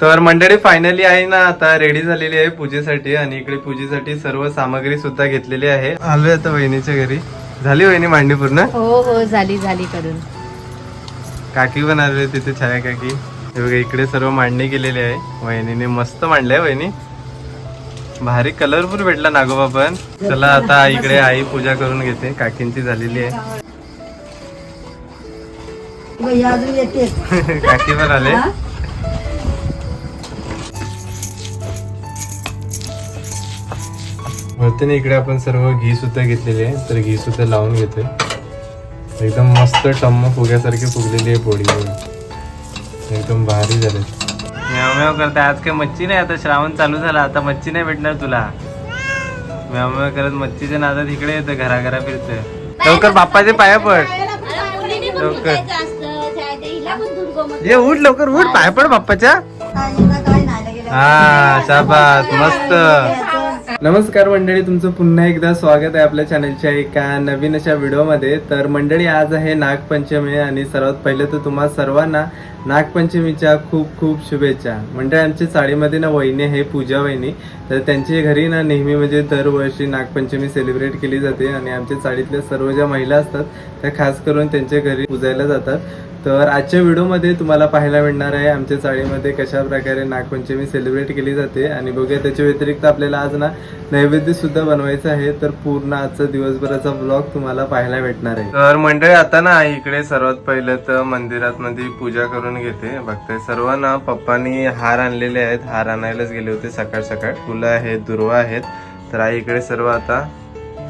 तर मंडळी फायनली आहे ना आता रेडी झालेली आहे पूजेसाठी आणि इकडे पूजेसाठी सर्व सामग्री सुद्धा घेतलेली आहे. आलोय आता वहिनीच्या घरी. झाली वहिनी मांडी पूर्ण? हो हो झाली झाली करून. काकी पण आले तिथे छाया काकी. हे बघा इकडे सर्व मांडणी केलेली आहे. वहिनीने मस्त मांडले वहिनी. भारी कलरफुल भेटला नागोबा पण. चला आता इकडे आई पूजा करून घेते. काकींची झालेली आहे. काकी पण आले. वरतीने इकडे आपण सर्व घी सुद्धा घेतलेली आहे. तर घी सुद्धा लावून घेतोय. एकदम मस्त टम्म फुग्यासारखी फुगलेली आहे पोळी. एकदम भारी झाले. म्याव म्याव करता आज काय मच्छी नाही. आता श्रावण चालू झाला. आता मच्छी नाही भेटणार तुला. म्याव म्याव करत मच्छीच्या नादात इकडे येतं घराघरा फिरतोय. लवकर बाप्पाचे पाया पड. लवकर. ये उठ लवकर. उठ. पाय पड बाप्पाच्या. हा शाबास. मस्त. नमस्कार मंडळी तुमचं पुन्हा एकदा स्वागत आहे आपल्या चॅनलच्या एका नवीन अशा व्हिडिओमध्ये. तर मंडळी आज आहे नागपंचमी आणि सर्वात पहिले तर तुम्हा सर्वांना नागपंचमीच्या खूप खूप शुभेच्छा. मंडळी आमच्या चाळीमध्ये ना वहिनी आहे पूजा वहिनी. तर त्यांच्या घरी ना नेहमी म्हणजे दरवर्षी नागपंचमी सेलिब्रेट केली जाते आणि आमच्या चाळीतल्या सर्व ज्या महिला असतात त्या खास करून त्यांच्या घरी पूजायला जातात. तर आजच्या व्हिडिओमध्ये तुम्हाला पाहायला मिळणार आहे आमच्या चाळीमध्ये कशा प्रकारे नागपंचमी सेलिब्रेट केली जाते आणि बघूया त्याच्या व्यतिरिक्त आपल्याला आज ना नैवेद्य सुद्धा बनवायचं आहे तर पूर्ण आजचा दिवसभराचा ब्लॉग तुम्हाला पाहायला भेटणार आहे. तर मंडळी आता ना इकडे सर्वात पहिलं तर मंदिरात मध्ये पूजा करून घेते. बघते सर्व ना पप्पानी हार आणलेले आहेत. हार आणायलाच गेले होते सकाळ सकाळ. फुलं आहेत दुर्वा आहेत. तर आई इकडे सर्व आता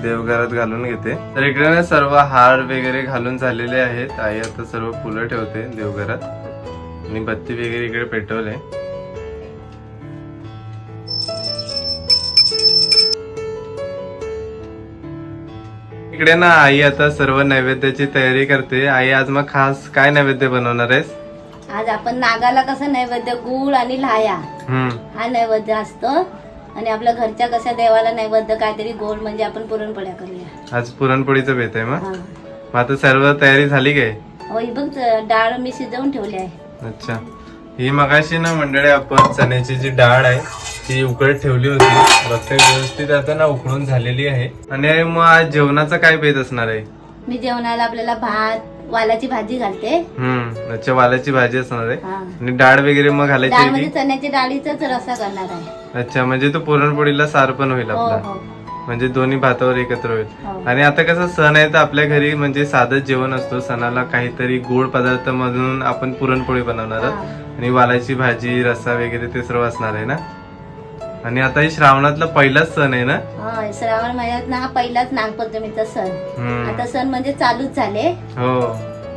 देवघरात घालून घेते. तर इकडे ना सर्व हार वगैरे घालून झालेले आहेत. आई आता सर्व फुलं ठेवते देवघरात. आणि बत्ती वगैरे इकडे पेटवले. इकडे ना आई आता सर्व नैवेद्याची तयारी करते. आई आज मग खास काय नैवेद्य बनवणार आहेस? आज आपण नागाला कसं नैवेद्य गुळ आणि लाया. हा नैवेद्य असतो. आणि आपल्या घरच्या कशा देवाला नैवेद्य काहीतरी गोड म्हणजे आपण पुरणपोळ्या करूया. आज पुरणपोळीचं बेत आहे मग. मग आता सर्व तयारी झाली काय? हो ही बघ डाळ मी शिजवून ठेवली आहे. अच्छा. ही मगाशी ना मंडळी आपण चण्याची जी डाळ आहे ती उकळत ठेवली होती. बघता व्यवस्थित आता ना उकळून झालेली आहे. आणि मग आज जेवणाचा काय बेत असणार आहे? मी जेवणाला आपल्याला भात वालाची भाजी घालते. हम्म अच्छा वालाची भाजी असणार आहे. हा. आणि डाळ वगैरे मग घालायची आहे की? चण्याच्या डाळीचाच रसा करणार आहे. अच्छा म्हणजे तो पुरणपोळीला सार पण होईल हो आपला. हो. म्हणजे दोन्ही भातावर एकत्र होईल. हो. आणि आता कसं सण आहे तर आपल्या घरी म्हणजे साधंच जेवण असतो. सणाला काहीतरी गोड पदार्थ मधून आपण पुरणपोळी बनवणार आहोत. हा. आणि वालाची भाजी रस्सा वगैरे ते सर्व असणार आहे ना? आणि आता हे श्रावणातला पहिलाच सण आहे ना? हा श्रावण महिन्यात ना हा पहिलाच नागपंचमीचा सण. हम्म. आता सण म्हणजे चालूच झाले. हो.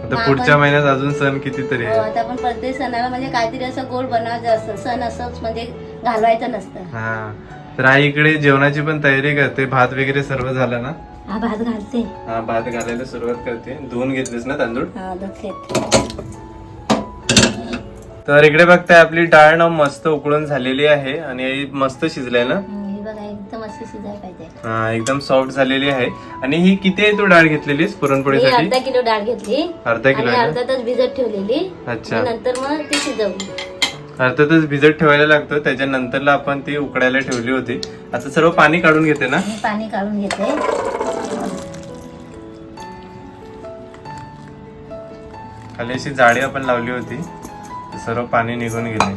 आता पुढच्या महिन्यात अजून सण कितीतरी हो, आहे आता आपण प्रत्येक सणाला म्हणजे काहीतरी असं गोड बनवायचं असतं सण असंच म्हणजे घालवायचं नसतं. हा. तर आई इकडे जेवणाची पण तयारी करते. भात वगैरे सर्व झालं ना? हा भात घालते. हा भात घालायला सुरुवात करते. धुवून घेतलीस ना तांदूळ? हा धुतलेत तर इकडे बघताय आपली डाळ ना मस्त उकळून झालेली आहे आणि मस्त शिजलाय ना? हे बघा एकदम अशी शिजायला पाहिजे. हा एकदम सॉफ्ट झालेली आहे. आणि ही किती आहे तू डाळ घेतलेलीस मी पुरणपोळीसाठी अर्धा किलो डाळ घेतली. अर्धा किलो आणि आहे अर्धा तास भिजत ठेवलेली? अच्छा. नंतर मग ती शिजवली अर्धा तास भिजत ठेवायला लागतं. त्याच्यानंतरला आपण ती उकडायला ठेवली होती. आता सर्व पाणी काढून घेते ना? मी पाणी काढून घेते. खाली अशी जाळी आपण लावली होती. सर्व पाणी निघून गेले.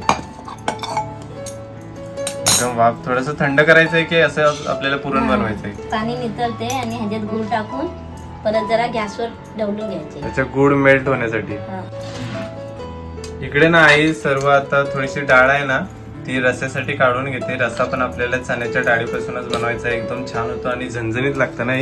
एकदम वाफ थोडस थंड करायचंय की असं आपल्याला पुरण बनवायचंय? पाणी नितळते आणि ह्याच्यात गुळ टाकून परत जरा गॅसवर ढवळून घ्यायचे. त्याच्या गुड मेल्ट होण्यासाठी. इकडे ना आई सर्व आता थोडीशी डाळ आहे ना ती रस्यासाठी काढून घेते. रस्सा पण आपल्याला चण्याच्या डाळीपासूनच बनवायचा. एकदम छान होतो आणि झणझणीत लागतं ना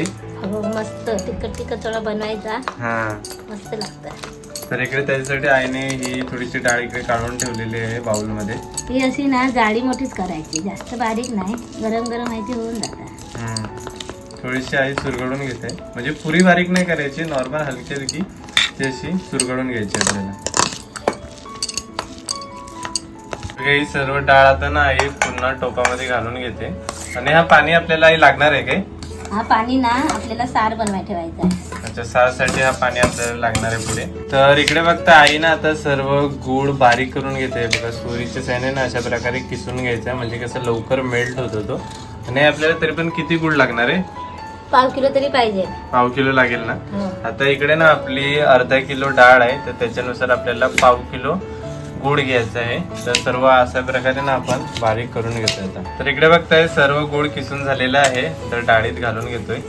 हो? मस्त. तिखट तिखट थोडा बनवायचा. हा. मस्त लागतं. तर इकडे त्याच्यासाठी आईने ही थोडीशी डाळ इकडे काढून ठेवलेली आहे बाउलमध्ये ही अशी ना जाळी मोठीच करायची जास्त बारीक नाही गरम गरम माहिती होऊन जातात. थोडीशी आई सुरगडून घेते. म्हणजे पुरी बारीक नाही करायची नॉर्मल हलकी हलकी ती अशी सुरगडून घ्यायची आपल्याला. ही सर्व डाळ आता ना आई पुन्हा टोपामध्ये घालून घेते. आणि हा पाणी आपल्याला आई लागणार आहे काय? हा पाणी ना आपल्याला सार बनवाय ठेवायचा आहे. त्याच्या सारसाठी हा पाणी आपल्याला लागणार आहे पुढे. तर इकडे बघता आई ना आता सर्व गुळ बारीक करून घेते. बघा सुरीच्या सॅने ना अशा प्रकारे किसून घ्यायचा म्हणजे कसं लवकर मेल्ट होतो तो. आणि आपल्याला तरी पण किती गुळ लागणार आहे? पाव किलो तरी पाहिजे. पाव किलो लागेल ना? हो. आता इकडे ना आपली अर्धा किलो डाळ आहे. तर त्याच्यानुसार आपल्याला पाव किलो गुळ घ्यायचा आहे. तर सर्व अशा प्रकारे ना आपण बारीक करून घेतोय आता. तर इकडे बघताय सर्व गुळ किसून झालेला आहे. तर डाळीत घालून घेतोय.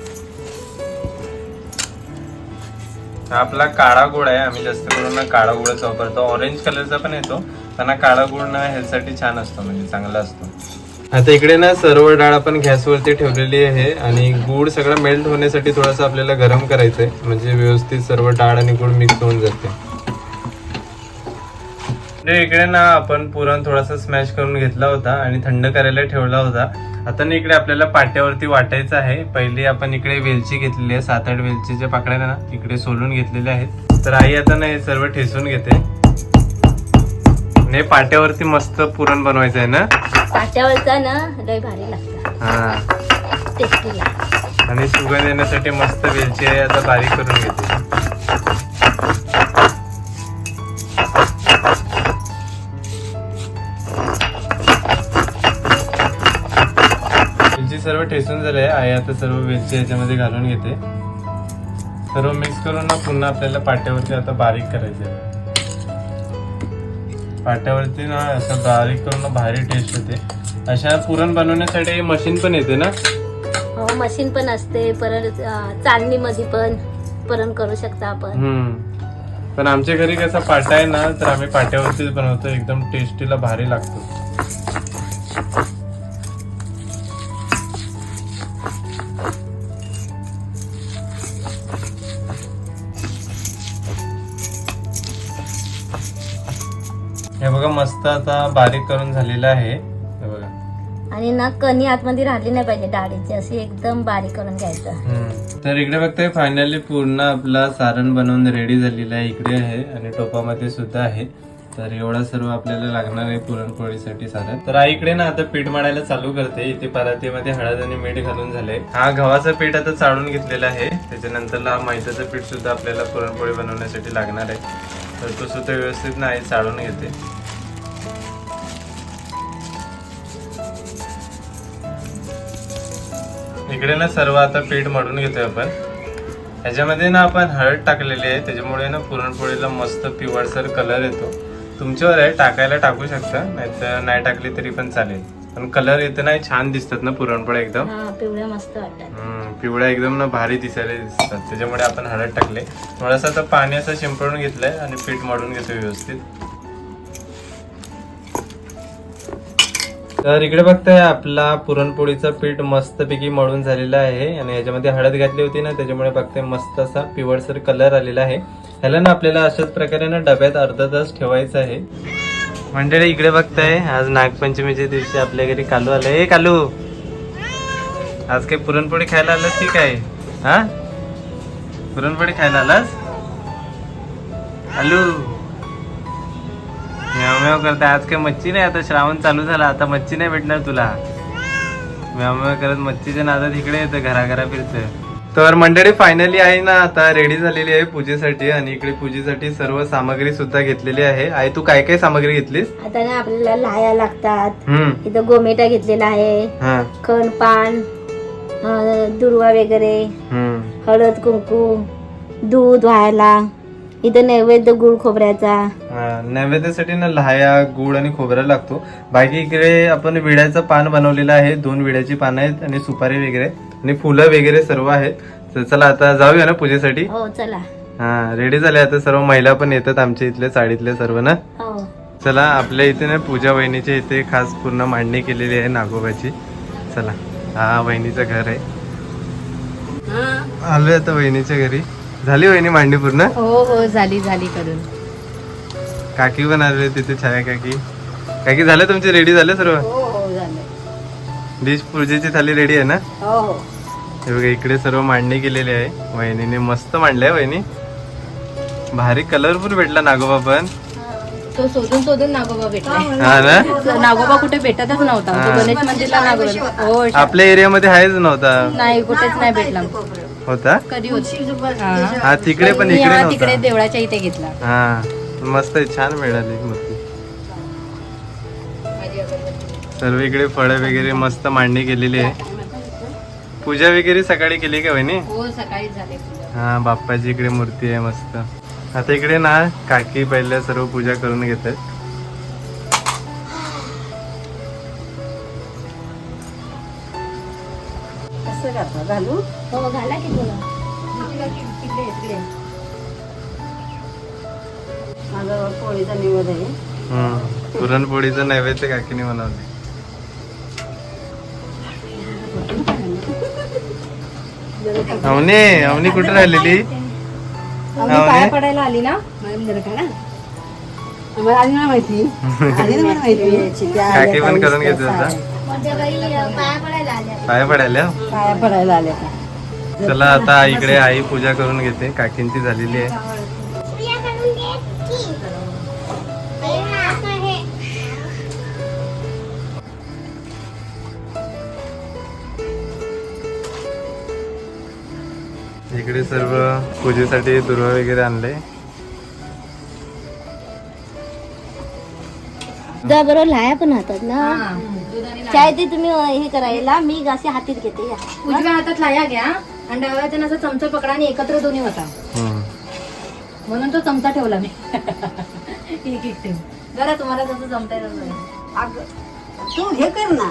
हा आपला काळा गुळ आहे आम्ही जास्त करून ना काळा गुळच वापरतो. ऑरेंज कलरचा पण येतो पण हा काळा गुळ ना हेल्थसाठी छान असतो म्हणजे चांगला असतो. आता इकडे ना सर्व डाळ आपण गॅसवरती ठेवलेली आहे आणि गुळ सगळं मेल्ट होण्यासाठी थोडंसं आपल्याला गरम करायचं आहे म्हणजे व्यवस्थित सर्व डाळ आणि गूळ मिक्स होऊन जाते. म्हणजे इकडे ना आपण पुरण थोडासा स्मॅश करून घेतला होता आणि थंड करायला ठेवला होता. आता ना इकडे आपल्याला पाट्यावरती वाटायचं आहे. पहिली आपण इकडे वेलची घेतलेली आहे. सात आठ वेलचीच्या पाकळ्या ना इकडे सोलून घेतलेल्या आहेत. तर आई आता ना हे सर्व ठेसून घेते. हे पाट्यावरती मस्त पुरण बनवायचं आहे ना? पाट्यावरचा ना लय भारी लागतं. हा. टेस्टी लागतं. आणि सुगंध येण्यासाठी मस्त वेलची आहे. आता बारीक करून घेते. ठेसून झाले आहे आई आता सर्व वेलची याच्यामध्ये घालून घेते. सर्व मिक्स करून ना पुन्हा आपल्याला पाट्यावरती आता बारीक करायचे. पाट्यावरती ना असं बारीक करून ना भारी टेस्ट होते अशा पुरण बनवण्यासाठी मशीन पण येते ना? हो मशीन पण असते. परत अं, चाळणीमध्ये पण परण करू शकता आपण. पण आमच्या घरी कसा पाटा आहे ना तर आम्ही पाट्यावरतीच बनवतो. एकदम टेस्टीला भारी लागतो. बघा मस्त आता बारीक करून झालेलं आहे. हे बघा. आणि ना कणी आतमध्ये राहिली नाही पाहिजे डाळीची अशी एकदम बारीक करून घ्यायचं. हम्म. तर इकडे बघताय फायनली पूर्ण आपला सारण बनवून रेडी झालेलं आहे. इकडे आहे आणि टोपामध्ये सुद्धा आहे. तर एवढा सर्व आपल्याला लागणार आहे पुरणपोळीसाठी सारण. तर आई इकडे ना आता पीठ मळायला चालू करते. इथे परातीमध्ये हळद आणि मीठ घालून झाले हा गव्हाचं पीठ आता चाळून घेतलेलं आहे. त्याच्यानंतर हा मैद्याचं पीठ सुद्धा आपल्याला पुरणपोळी बनवण्यासाठी लागणार आहे. तर तो सुद्धा व्यवस्थित नाही चाळून घेते. इकडे ना सर्व आता पीठ मळून घेतोय आपण. ह्याच्यामध्ये ना आपण हळद टाकलेली आहे त्याच्यामुळे ना पुरणपोळीला मस्त पिवळसर कलर येतो. तुमच्यावर आहे टाकायला टाकू शकता नाहीतर नाही टाकली तरी पण चालेल. पण कलर येतं नाही छान दिसतात ना पुरणपोळ्या एकदम. हा पिवळ्या मस्त एकदम ना भारी दिसायला दिसतात. त्याच्यामुळे आपण हळद टाकले. थोडासा आता पाणी असं शिंपडून घेतलंय आणि पीठ मळून घेतोय व्यवस्थित. तर इकडे बघताय आपला पुरणपोळीचं पीठ मस्तपैकी मळून झालेलं आहे. आणि याच्यामध्ये हळद घातली होती ना त्याच्यामुळे बघताय मस्त असा पिवळसर कलर आलेला आहे. ह्याला ना आपल्याला अशाच प्रकारे ना डब्यात अर्धा तास ठेवायचं आहे. मंडळी इकडे बघताय आज नागपंचमीच्या दिवशी आपल्या घरी कालू आलं ए कालू! आज काही पुरणपोळी खायला आलास की काय? हा? पुरणपोळी खायला आलास? आलू म्याव म्याव करता आज काही मच्छी नाही आता श्रावण चालू झाला. आता मच्छी नाही भेटणार तुला. म्याव म्याव करत मच्छीच्या नादात इकडे येतं घराघरा फिरतं तर मंडळी फायनली आहे ना आता रेडी झालेली आहे पूजेसाठी आणि इकडे पूजेसाठी सर्व सामग्री सुद्धा घेतलेली आहे. आई तू काय काय सामग्री घेतलीस? आता ना आपल्याला लाया लागतात. इथं गोमेटा घेतलेला आहे. हा. खण पान दुर्वा वगैरे हळद कुंकू दूध व्हायला. इथं नैवेद्य गुळ खोबऱ्याचा. हा, नैवेद्यासाठी ना लहाया गुळ आणि खोबरा लागतो. बाकी इकडे आपण विड्याचं पान बनवलेलं आहे. दोन विड्याची पानं आहेत आणि सुपारी वगैरे आणि फुलं वगैरे सर्व आहेत. तर चला आता जाऊया ना पूजेसाठी? हो चला. हा रेडी झाले आता सर्व महिला पण येतात आमच्या इथले साडीतले सर्व ना? हो. चला आपल्या इथे ना पूजा वहिनीच्या इथे खास पूर्ण मांडणी केलेली आहे नागोबाची. चला हा वहिनीचं घर आहे. आलोय आता वहिनीच्या घरी. झाली वहिनी मांडणी पूर्ण? हो हो झाली झाली करून. काकी पण आले तिथे छाया काकी. काकी झालं तुमचे रेडी झाले सर्व? हो हो झालं. डिश पूजेची थाली रेडी आहे ना? हो हो. हे बघा इकडे सर्व मांडणी केलेली आहे. वहिनीने मस्त मांडले वहिनी. भारी कलरफुल भेटला नागोबा पण. तो शोधून शोधून नागोबा भेटला हा ना? नागोबा कुठे भेटतच नव्हता. तो गणेश मंदिरला नागोबा हो आपल्या एरियामध्ये आहेच नव्हता. नाही कुठेच नाही भेटला. होता? कधी होती? हा. तिकडे पण मी इकडे हा तिकडे नव्हता देवळाच्या इथे घेतला. हा मस्त आहे छान मिळाली मूर्ती. सर्व इकडे फळं वगैरे मस्त मांडणी केलेली आहे. पूजा वगैरे सकाळी केली का वहिनी? हो सकाळी झाले. पूजा. हा बाप्पाची इकडे मूर्ती आहे मस्त. आता इकडे ना काकी पहिल्या सर्व पूजा करून घेत कसं करता? घालू? हो घाला की तुला. माझा पोळीचा निवड आहे. हम्म. पुरणपोळीचं नैवेद्य काकीने बनवले अवनी अवनी कुठे राहिलेली? पाया पडायला आली ना? मला नाही माहिती. आधी नाही मला माहिती. काकी पण करून घेत होता. पाया पडायला? पाया पडायला आल्या चला आता इकडे आई पूजा करून घेते. काकींची झालेली आहे. इकडे सर्व पूजेसाठी दुर्वा वगैरे आणले. बरोबर लाया पण हातात ना. चाय ते तुम्ही हे करायला मी असे हातीत घेते या. उजव्या हातात लाया घ्या आणि डाव्या हाताने असं चमचा पकडा आणि एकत्र दोन्ही होता. म्हणून तो चमचा ठेवला मी. एक एक ठेव जरा तुम्हाला कसं जमता येईल बघा. अगं, तू हे कर ना.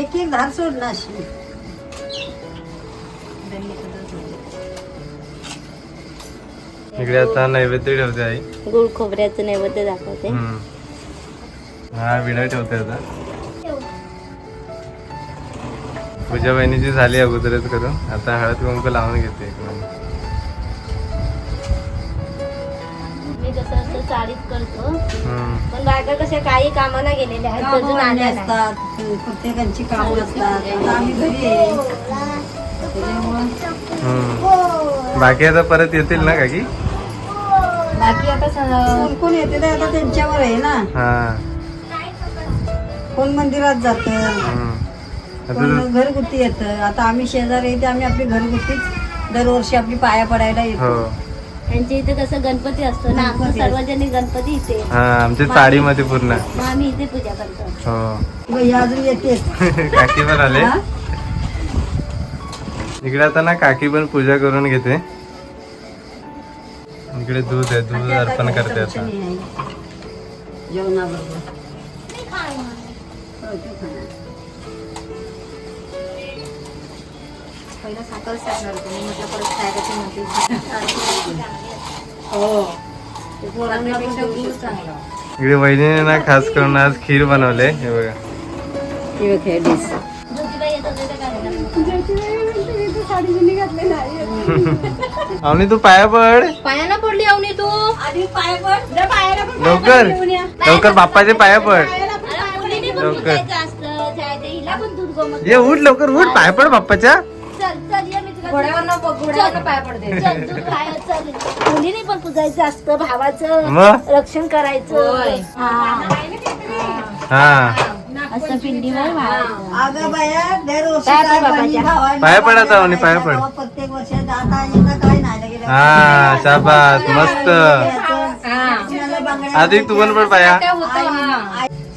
एक एक धार सोड ना अशी. इकडे आता नैवेद्य ठेवते आई. गुळ खोबऱ्याचं नैवेद्य दाखवते. हा विडा ठेवते आता. पूजा बहिणीची झाली अगोदरच करून आता हळद कुंकू लावून घेते. पण बायका कशा काही कामाला गेलेल्या आहेत अजून आल्या. असतात प्रत्येकांची कामं असतात आता आम्ही घरी आहे त्याच्यामुळं हम्म. बाकी आता परत येतील ना काकी बाकी आता स- कोण कोण येते ते आता त्यांच्यावर आहे ना हा कोण मंदिरात जात हम्म. घरगुती येतं. आता आम्ही शेजारी आहे ते आम्ही आपली घरगुतीच दरवर्षी आपली पाया पडायला हो. येतो त्यांच्या इथे कसं गणपती असतो ना आमचं गणपती सर्वजणी गणपती इथे. हा आमच्या चाळीमध्ये पूर्ण. मग आम्ही इथे पूजा करतो. हो. अजून येतेच काकी पण आले. हा? इकडे आता ना काकी पण पूजा करून घेते. इकडे दूध आहे दूध अर्पण करते आता. जेवणाबरोबर. पहिला साखर टाकणार होते. मी म्हटलं परत खायचं म्हणते. हो. गुळ चांगला इकडे वहिनीने ना खास करून आज खीर बनवले हे बघा. हे हे डिश. अवनी तू पाया पड. पायानं पडली अवनी तू. लवकर. लवकर बाप्पाचे पाया पड. लवकर. ये उठ लवकर उठ. पाया पड बाप्पाच्या. पाया पडते. मुलीने पण पूजायचं असतं भावाचं मग? रक्षण करायचं. हा. हा. असं पिंडीवर भावायचं अगं बाया दरवर्षी पाया पड काय बाबाच्या. पाणी भावायला पाया पड आता, लावायला म्हणे, पाया पड. तेव्हा प्रत्येक वर्षी जाता येता काय नाही. हा शाबास मस्त. हा. आधी तू पण पड पाया.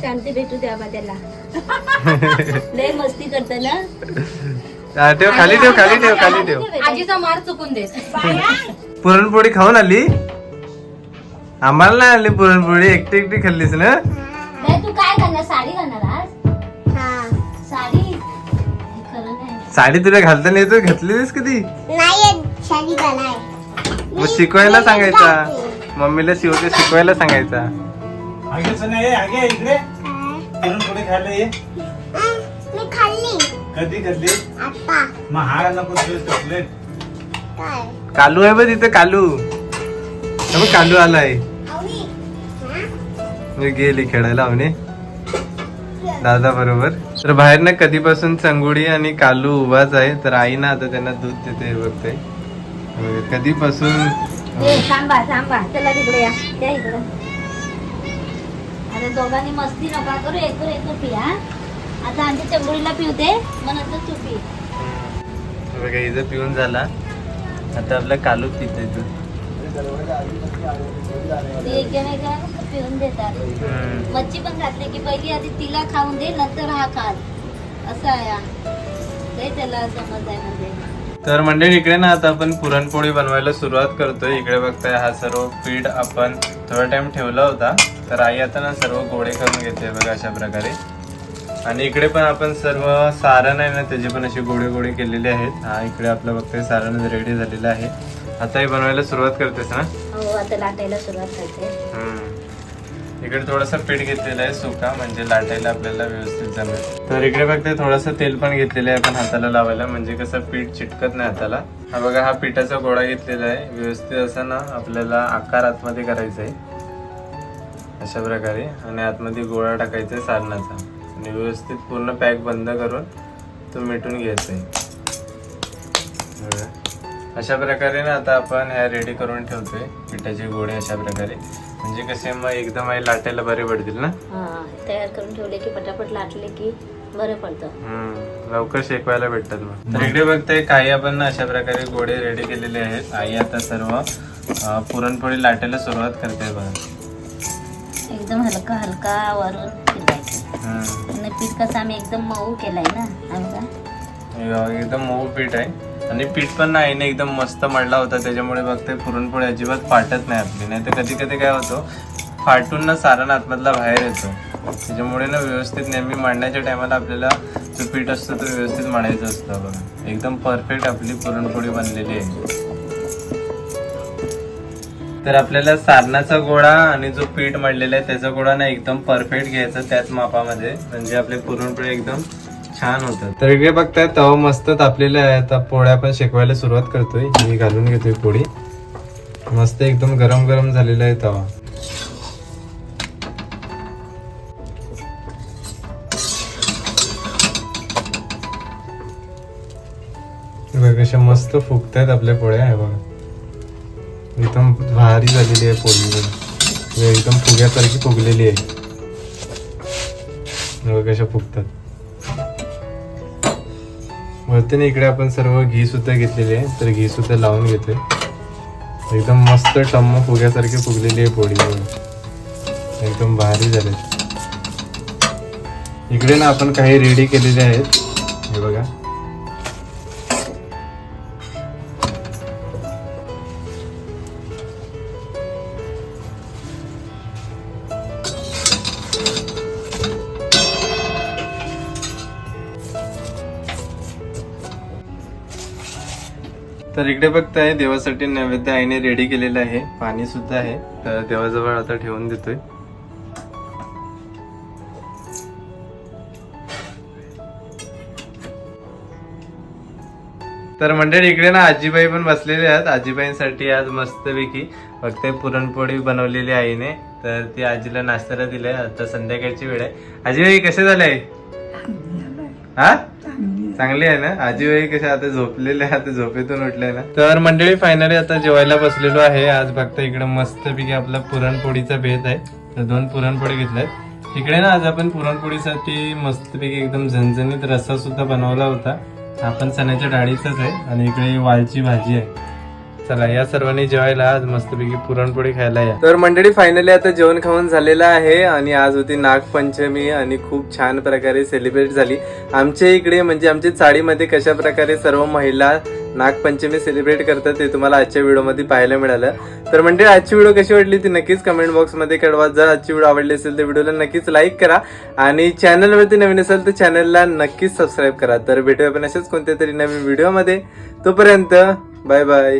शांती भेटू द्या बा त्याला. लय मस्ती करत ना? हा, ठेव खाली ठेव खाली ठेव खाली ठेव. आजीचा मार चुकून दे. पुरणपोळी खाऊन आली? आम्हाला नाही आली पुरणपोळी एकटी एकटी खाल्लीस ना? तू काय साडी घालणार आज? साडी? खरं नाही. साडी तुला घालता नाही येतो घातलीस कधी मग शिकवायला सांगायचा. मम्मीला शिवते शिकवायला सांगायचा. कधी खाल्ली आता मग हा नको तुझे चॉकलेट काय? कालू आहे बघ तिथे कालू. हे बघ, कालू आलाय. आवडी मी गेली खेळायला आवने दादा बरोबर. तर बाहेर ना कधीपासून चंगुडी आणि कालू उभाच आहे तर आई ना आता त्यांना दूध देते हे बघते. हे बघ, कधीपासून? ए थांबा थांबा. चला तिकडे या. या इकडे. आता दोघांनी मस्ती नका करू. एकूण पिया आता आमच्या चंगुळीला पिवते मग नंतर तू पी. बघा हिचं पिऊन झाला. आता आपला कालू पितोय तू. पिऊन देतात. हम्म. मच्छी पण घातली की पहिली आधी तिला खाऊन दे नंतर हा खाल. असं आहे हा. त्याला समज आहे म्हणजे. तर मंडळी इकडे ना आता आपण पुरणपोळी बनवायला सुरुवात करतोय. इकडे बघताय हा सर्व पीठ आपण थोडा टाइम ठेवला होता. तर आई आता ना सर्व गोळे करून घेते बघा अशा प्रकारे. आणि इकडे पण आपण सर्व सारण आहे ना त्याचे पण असे गोळे गोळे केलेले आहेत. हा इकडे आपलं बघताय सारण रेडी झालेलं आहे. आता हे बनवायला सुरुवात करतेस ना? हो आता लाटायला सुरुवात करते. हम्म. इकडे थोडंसं पीठ घेतलेलं आहे सुका म्हणजे लाटायला आपल्याला व्यवस्थित जमेल. तर इकडे बघते थोडंसं तेल पण घेतलेलं आहे आपण हाताला लावायला म्हणजे कसं पीठ चिटकत नाही हाताला. हा बघा हा पिठाचा गोळा घेतलेला आहे. व्यवस्थित असा ना आपल्याला आकार आतमध्ये करायचा आहे. अशा प्रकारे आणि आतमध्ये गोळा टाकायचा आहे सारणाचा. आणि व्यवस्थित पूर्ण पॅक बंद करून तो मिटून घ्यायचा आहे. अशा प्रकारे ना आता आपण ह्या रेडी करून ठेवतोय. पिठाचे गोळे अशा प्रकारे. म्हणजे कसे मग एकदम आई लाटायला बरे पडतील ना? हा तयार करून ठेवले की पटापट लाटले की बरं पडतं. हम्म, लवकर शेकवायला भेटतात मग. तर इकडे बघताय काही आपण ना अशा प्रकारे गोळे रेडी केलेले आहेत. आई आता सर्व पुरणपोळी लाटायला सुरुवात करते बघा. एकदम हलका हलका वरून फिरवायचं पीठ कसं आम्ही एकदम मऊ केलाय ना एकदम मऊ पीठ आहे. आणि पीठ पण ना एकदम मस्त मळला होता. त्याच्यामुळे बघते पुरणपोळी अजिबात फाटत नाही आपली. नाही तर कधी कधी काय होतं फाटून ना सारण आतमधला बाहेर येतो. त्याच्यामुळे ना व्यवस्थित नेहमी मांडण्याच्या टायमाला आपल्याला जो पीठ असतो तो व्यवस्थित मांडायचं असतं बघा. एकदम परफेक्ट आपली पुरणपोळी बनलेली आहे. तर आपल्याला सारणाचा गोळा आणि जो पीठ मळलेला आहे त्याचा गोळा ना एकदम परफेक्ट घ्यायचा त्याच मापामध्ये. म्हणजे आपले पुरणपोळी एकदम छान होतात. तर इकडे बघताय तवा मस्त तापलेला आहे. आता पोळ्या पण शेकवायला सुरुवात करतोय. मी घालून घेतोय पोळी मस्त एकदम गरम गरम झालेला आहे तवा. बघा कशा मस्त फुगतायत आपल्या पोळ्या आहे बघा. एकदम भारी झालेली आहे पोळी म्हणजे एकदम फुग्यासारखी फुगलेली आहे. कशा फुगतात. वरतीने इकडे आपण सर्व घी सुद्धा घेतलेली आहे. तर घी सुद्धा लावून घेतोय. एकदम मस्त टम्म फुग्यासारखी फुगलेली आहे पोळी एकदम भारी झाले इकडे ना आपण काही रेडी केलेले आहेत. तर इकडे बघताय देवासाठी नैवेद्य आईने रेडी केलेलं आहे. पाणी सुद्धा आहे. तर देवाजवळ आता ठेवून देतोय. तर मंडळी इकडे ना आजीबाई पण बसलेले आहेत. आजीबाईंसाठी आज मस्तपैकी फक्त पुरणपोळी बनवलेली आईने. तर ती आजीला नाश्त्याला दिलंय. आता संध्याकाळची वेळ आहे. आजीबाई कसे झाले? हा? चांगली आहे ना? आजीबाई कशा आता झोपलेले आहे आता झोपेतून उठल्या ना? तर मंडळी फायनली आता जेवायला बसलेलो आहे. आज फक्त इकडे मस्तपैकी आपला पुरणपोळीचा भेद आहे. तर दोन पुरणपोळी घेतल्यात. इकडे ना आज आपण पुरणपोळीसाठी मस्तपैकी एकदम झणझणीत रस्सा सुद्धा बनवला होता. आपण चण्याच्या डाळीचाच आहे आणि इकडे वालची भाजी आहे. चला या सर्वांनी जेवायला आज मस्तपैकी पुरणपोळी खायला या. तर मंडळी फायनली आता जेवण खाऊन झालेलं आहे आणि आज होती नागपंचमी आणि खूप छान प्रकारे सेलिब्रेट झाली. आमच्या इकडे म्हणजे आमच्या चाळीमध्ये कशा प्रकारे सर्व महिला नागपंचमी सेलिब्रेट करतात ते तुम्हाला आजच्या व्हिडिओमध्ये पाहायला मिळालं. तर म्हणजे आजची व्हिडिओ कशी वाटली ती नक्कीच कमेंट बॉक्समध्ये कळवा. जर आजची व्हिडिओ आवडली असेल तर व्हिडिओला नक्कीच लाईक करा. आणि चॅनलवरती नवीन असेल तर चॅनलला नक्कीच सबस्क्राईब करा. तर भेटूया आपण असेच कोणत्या तरी नवीन व्हिडिओमध्ये तोपर्यंत बाय बाय